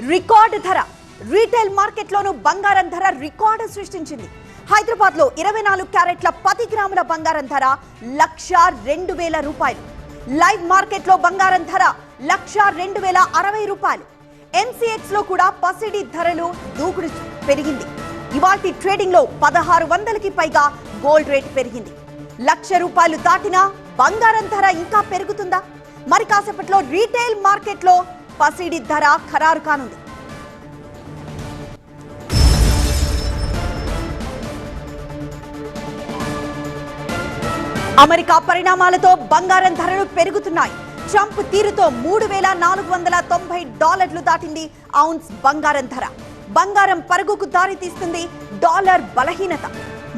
Record ధర. Retail మార్కెట్లోనూ బంగారం ధర రికార్డు సృష్టించింది. హైదరాబాద్లో ఇరవై నాలుగు క్యారెట్ల పది గ్రాముల బంగారం ధర లక్ష రెండు వేల రూపాయలు. లైవ్ మార్కెట్లో బంగారం ధర లక్ష రెండు వేల అరవై రూపాయలు. ఎంసీఎక్స్లో కూడా పసిడి ధరలు దూకుడు పెరిగింది. ఇవాల్టి ట్రేడింగ్లో పదహారు వందలకి పైగా గోల్డ్ రేట్ పెరిగింది. లక్ష రూపాయలు దాటినా బంగారం ధర ఇంకా పెరుగుతుందా? మరి కాసేపట్లో రీటైల్ మార్కెట్లో పసిడి ధర ఖరారు కానుంది. అమెరికా పరిణామాలతో బంగారం ధరలు పెరుగుతున్నాయి. ట్రంప్ తీరుతో మూడు వేల నాలుగు వందల తొంభై డాలర్లు దాటింది ఔన్స్ బంగారం ధర. బంగారం పరుగుకు దారి తీస్తుంది డాలర్ బలహీనత.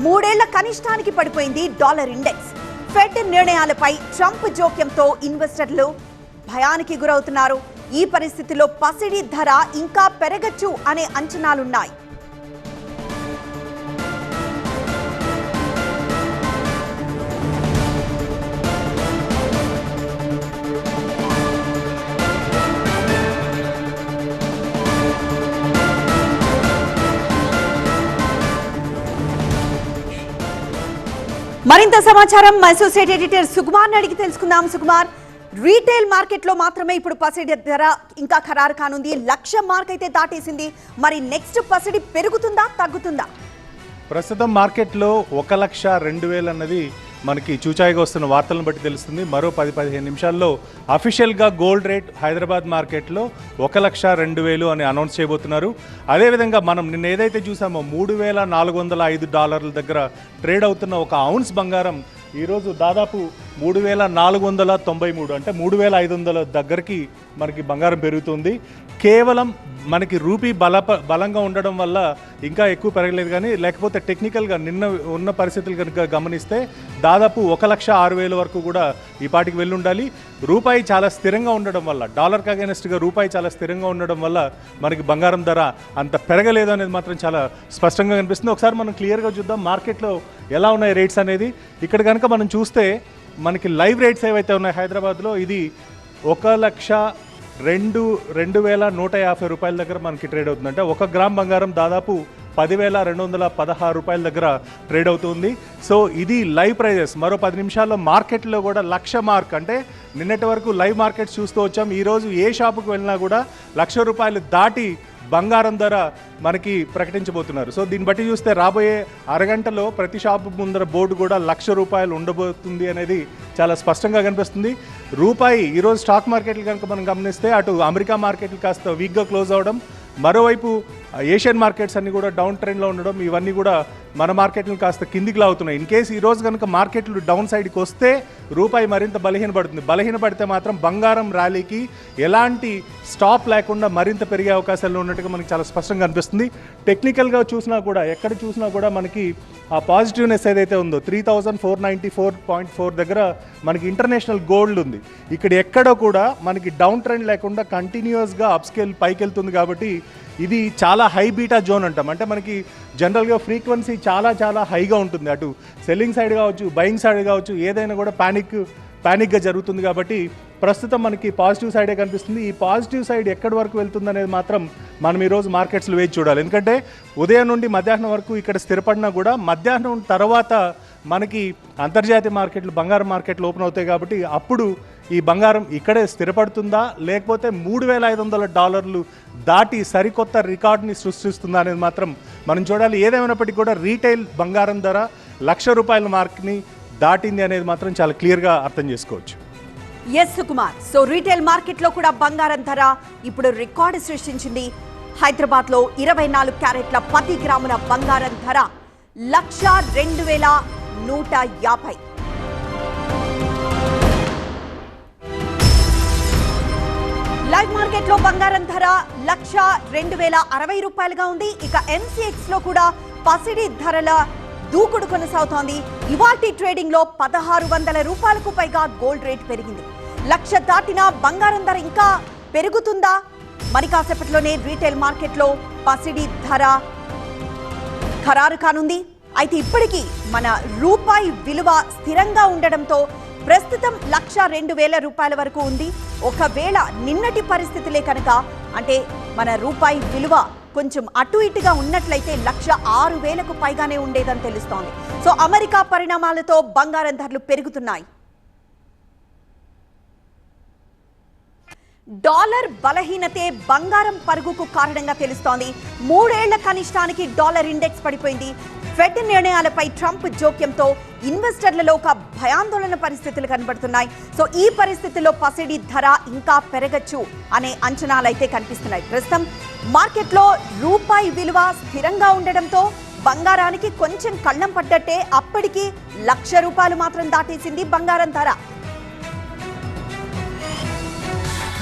మూడేళ్ళ కనిష్టానికి పడిపోయింది డాలర్ ఇండెక్స్. ఫెడ్ నిర్ణయాలపై ట్రంప్ జోక్యంతో ఇన్వెస్టర్లు భయానికి గురవుతున్నారు. ఈ పరిస్థితిలో పసిడి ధర ఇంకా పెరగచ్చు అనే అంచనాలున్నాయి. మరింత సమాచారం మా అసోసియేట్ ఎడిటర్ సుకుమార్ అడిగి తెలుసుకుందాం. సుకుమార్ రీటైల్ మార్కెట్లో మాత్రమే ఇప్పుడు పసిడి ధర ఇంకా ఖరారు కానుంది. లక్ష మార్క్ అయితే దాటేసింది. మరి నెక్స్ట్ పసిడి పెరుగుతుందా తగ్గుతుందా? ప్రస్తుతం మార్కెట్లో ఒక లక్ష రెండు వేలు అన్నది మనకి చూచాయిగా వస్తున్న వార్తలను బట్టి తెలుస్తుంది. మరో పది పదిహేను నిమిషాల్లో అఫీషియల్గా గోల్డ్ రేట్ హైదరాబాద్ మార్కెట్లో ఒక లక్ష రెండు వేలు అని అనౌన్స్ చేయబోతున్నారు. అదేవిధంగా మనం నిన్న ఏదైతే చూసామో మూడు వేల నాలుగు వందల ఐదు డాలర్ల దగ్గర ట్రేడ్ అవుతున్న ఒక ఔన్స్ బంగారం ఈరోజు దాదాపు మూడు వేల నాలుగు వందల తొంభై మూడు అంటే మూడు వేల ఐదు వందల దగ్గరికి మనకి బంగారం పెరుగుతుంది. కేవలం మనకి రూపీ బల బలంగా ఉండడం వల్ల ఇంకా ఎక్కువ పెరగలేదు కానీ లేకపోతే టెక్నికల్గా నిన్న ఉన్న పరిస్థితులు కనుక గమనిస్తే దాదాపు ఒక లక్ష ఆరు వేల వరకు కూడా ఈ పాటికి వెళ్ళి ఉండాలి రూపాయి చాలా స్థిరంగా ఉండడం వల్ల డాలర్కి అగేనెస్ట్గా రూపాయి చాలా స్థిరంగా ఉండడం వల్ల మనకి బంగారం ధర అంత పెరగలేదు అనేది మాత్రం చాలా స్పష్టంగా కనిపిస్తుంది. ఒకసారి మనం క్లియర్గా చూద్దాం మార్కెట్లో ఎలా ఉన్నాయి రేట్స్ అనేది. ఇక్కడ కనుక మనం చూస్తే మనకి లైవ్ రేట్స్ ఏవైతే ఉన్నాయి హైదరాబాద్లో ఇది ఒక లక్ష రెండు రెండు వేల నూట యాభై రూపాయల దగ్గర మనకి ట్రేడ్ అవుతుంది అంటే ఒక గ్రామ్ బంగారం దాదాపు పదివేల రెండు వందల పదహారు రూపాయల దగ్గర ట్రేడ్ అవుతుంది. సో ఇది లైవ్ ప్రైజెస్. మరో పది నిమిషాల్లో మార్కెట్లో కూడా లక్ష మార్క్. అంటే నిన్నటి వరకు లైవ్ మార్కెట్స్ చూస్తూ వచ్చాం. ఈరోజు ఏ షాపుకి వెళ్ళినా కూడా లక్ష రూపాయలు దాటి బంగారం ధర మనకి ప్రకటించబోతున్నారు. సో దీన్ని బట్టి చూస్తే రాబోయే అరగంటలో ప్రతి షాపు ముందర బోర్డు కూడా లక్ష రూపాయలు ఉండబోతుంది అనేది చాలా స్పష్టంగా కనిపిస్తుంది. రూపాయి ఈరోజు స్టాక్ మార్కెట్లు కనుక మనం గమనిస్తే అటు అమెరికా మార్కెట్లు కాస్త వీక్గా క్లోజ్ అవడం మరోవైపు ఏషియన్ మార్కెట్స్ అన్నీ కూడా డౌన్ ట్రెండ్లో ఉండడం ఇవన్నీ కూడా మన మార్కెట్లు కాస్త కిందికి లాగుతున్నాయి. ఇన్ కేసు ఈరోజు కనుక మార్కెట్లు డౌన్ సైడ్కి వస్తే రూపాయి మరింత బలహీనపడుతుంది బలహీనపడితే మాత్రం బంగారం ర్యాలీకి ఎలాంటి స్టాప్ లేకుండా మరింత పెరిగే అవకాశాలు ఉన్నట్టుగా మనకి చాలా స్పష్టంగా అనిపిస్తుంది. టెక్నికల్గా చూసినా కూడా ఎక్కడ చూసినా కూడా మనకి ఆ పాజిటివ్నెస్ ఏదైతే ఉందో three thousand four ninety four point four దగ్గర మనకి ఇంటర్నేషనల్ గోల్డ్ ఉంది. ఇక్కడ ఎక్కడో కూడా మనకి డౌన్ ట్రెండ్ లేకుండా కంటిన్యూస్గా అప్స్కేల్ పైకి వెళ్తుంది కాబట్టి ఇది చాలా హై బీటా జోన్ అంటాం. అంటే మనకి జనరల్గా ఫ్రీక్వెన్సీ చాలా చాలా హైగా ఉంటుంది. అటు సెల్లింగ్ సైడ్ కావచ్చు బయింగ్ సైడ్ కావచ్చు ఏదైనా కూడా ప్యానిక్ ప్యానిక్గా జరుగుతుంది కాబట్టి ప్రస్తుతం మనకి పాజిటివ్ సైడే కనిపిస్తుంది. ఈ పాజిటివ్ సైడ్ ఎక్కడి వరకు వెళ్తుంది అనేది మాత్రం మనం ఈరోజు మార్కెట్స్లో వేచి చూడాలి. ఎందుకంటే ఉదయం నుండి మధ్యాహ్నం వరకు ఇక్కడ స్థిరపడినా కూడా మధ్యాహ్నం తర్వాత మనకి అంతర్జాతీయ మార్కెట్లు బంగారం మార్కెట్లు ఓపెన్ అవుతాయి కాబట్టి అప్పుడు ఈ బంగారం ఇక్కడే స్థిరపడుతుందా? లేకపోతే మూడు వేల ఐదు వందల డాలర్లు దాటి సరికొత్త రికార్డుని సృష్టిస్తుందా అనేది మాత్రం మనం చూడాలి. ఏదేమైనప్పటికీ కూడా రీటైల్ బంగారం ధర లక్ష రూపాయల మార్క్ని దాటింది అనేది మాత్రం చాలా క్లియర్గా అర్థం చేసుకోవచ్చు. ఎస్ సుకుమార్ సో రీటైల్ మార్కెట్లో కూడా బంగారం ధర ఇప్పుడు రికార్డు సృష్టించింది. హైదరాబాద్లో ఇరవై నాలుగు క్యారెట్ల పది గ్రాముల బంగారం ధర లక్ష రెండు వేల నూట యాభై. లైవ్ మార్కెట్లో బంగారం ధర లక్ష రెండు వేల అరవై రూపాయలుగా ఉంది. ఇక ఎంసీఎక్స్లో కూడా పసిడి ధరల దూకుడు కొనసాగుతోంది. ఇవాల్టి ట్రేడింగ్లో పదహారు వందల రూపాయలకు పైగా గోల్డ్ రేట్ పెరిగింది. లక్ష దాటిన బంగారం ధర ఇంకా పెరుగుతుందా? మరి కాసేపట్లోనే రీటైల్ మార్కెట్లో పసిడి ధర ఖరారు కానుంది. అయితే ఇప్పటికీ మన రూపాయి విలువ స్థిరంగా ఉండడంతో ప్రస్తుతం లక్ష రెండు వేల రూపాయల వరకు ఉంది. ఒకవేళ నిన్నటి పరిస్థితులే కనుక అంటే మన రూపాయి విలువ కొంచెం అటు ఇటుగా ఉన్నట్లయితే లక్ష ఆరు వేలకు పైగానే ఉండేదని తెలుస్తోంది. సో అమెరికా పరిణామాలతో బంగారం ధరలు పెరుగుతున్నాయి. డాలర్ బలహీనతే బంగారం పరుగుకు కారణంగా తెలుస్తోంది. మూడేళ్ళ కనిష్టానికి డాలర్ ఇండెక్స్ పడిపోయింది. ఫెడ్ నిర్ణయాలపై ట్రంప్ జోక్యంతో ఇన్వెస్టర్లలో ఒక భయాందోళన పరిస్థితులు కనబడుతున్నాయి. సో ఈ పరిస్థితుల్లో పసిడి ధర ఇంకా పెరగచ్చు అనే అంచనాలు అయితే కనిపిస్తున్నాయి. ప్రస్తుతం మార్కెట్లో రూపాయి విలువ స్థిరంగా ఉండడంతో బంగారానికి కొంచెం కళ్ళం పడ్డట్టే అప్పటికి లక్ష రూపాయలు మాత్రం దాటేసింది బంగారం ధర.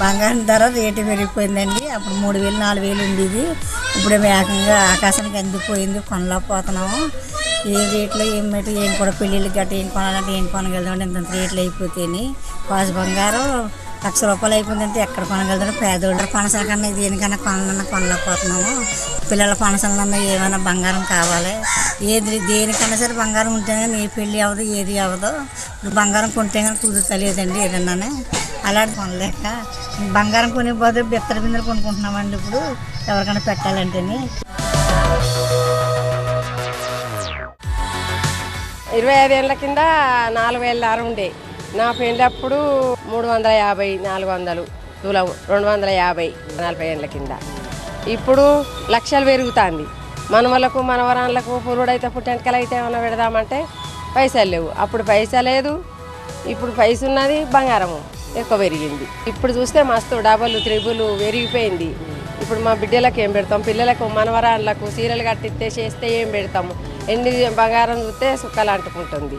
బంగారం ధర రేటు పెరిగిపోయిందండి. అప్పుడు మూడు వేలు నాలుగు వేలు ఉండేది. ఇప్పుడు వేగంగా ఆకాశానికి అందిపోయింది. కొనలేకపోతున్నాము. ఏ రేట్లో ఏం మెటు ఏం కూడా పెళ్ళిళ్ళకి గట్ట ఏం కొనాలంటే ఏం కొనగలుగుతామంటే ఇంత రేట్లు అయిపోతాయి పాసు బంగారం లక్ష రూపాయలు అయిపోయిందంటే ఎక్కడ కొనగలుగుతాడు పేదోళ్ళు పనసల కన్నా దేనికన్నా కొనాలన్నా కొనలేకపోతున్నాము. పిల్లల పనసలన్నా ఏమైనా బంగారం కావాలి. ఏది దేనికన్నా సరే బంగారం ఉంటే కానీ ఏ పెళ్ళి అవ్వదు ఏది అవ్వదు. ఇప్పుడు బంగారం కొంటే కానీ కుదురుతలేదండి ఏదన్నానే. అలాంటి కొనలేక. బంగారం కొనిపోతే బిత్తర బిందెలు కొనుక్కుంటున్నామండి ఇప్పుడు. ఎవరికైనా పెట్టాలంటేనే. ఇరవై ఐదేళ్ళ కింద నాలుగు వేల దారం ఉండే. నా పెళ్ళప్పుడు మూడు వందల యాభై నాలుగు వందలు తులం రెండు వందల యాభై నలభై ఏళ్ళ కింద. ఇప్పుడు లక్షలు పెరుగుతుంది. మనవలకు మనవరాళ్ళకు పురుడైతే పుట్టెంటకలు అయితే ఏమైనా పెడదామంటే పైసలు లేవు. అప్పుడు పైసా లేదు ఇప్పుడు పైస ఉన్నది బంగారము ఎక్కువ పెరిగింది. ఇప్పుడు చూస్తే మస్తు డబల్ త్రిబుల్ పెరిగిపోయింది. ఇప్పుడు మా బిడ్డలకు ఏం పెడతాం? పిల్లలకు మనవరాళ్ళకు సీరియల్ కట్టిస్తే చేస్తే ఏం పెడతాము? ఎన్ని బంగారం చూస్తే సుఖాలు అంటుకుంటుంది.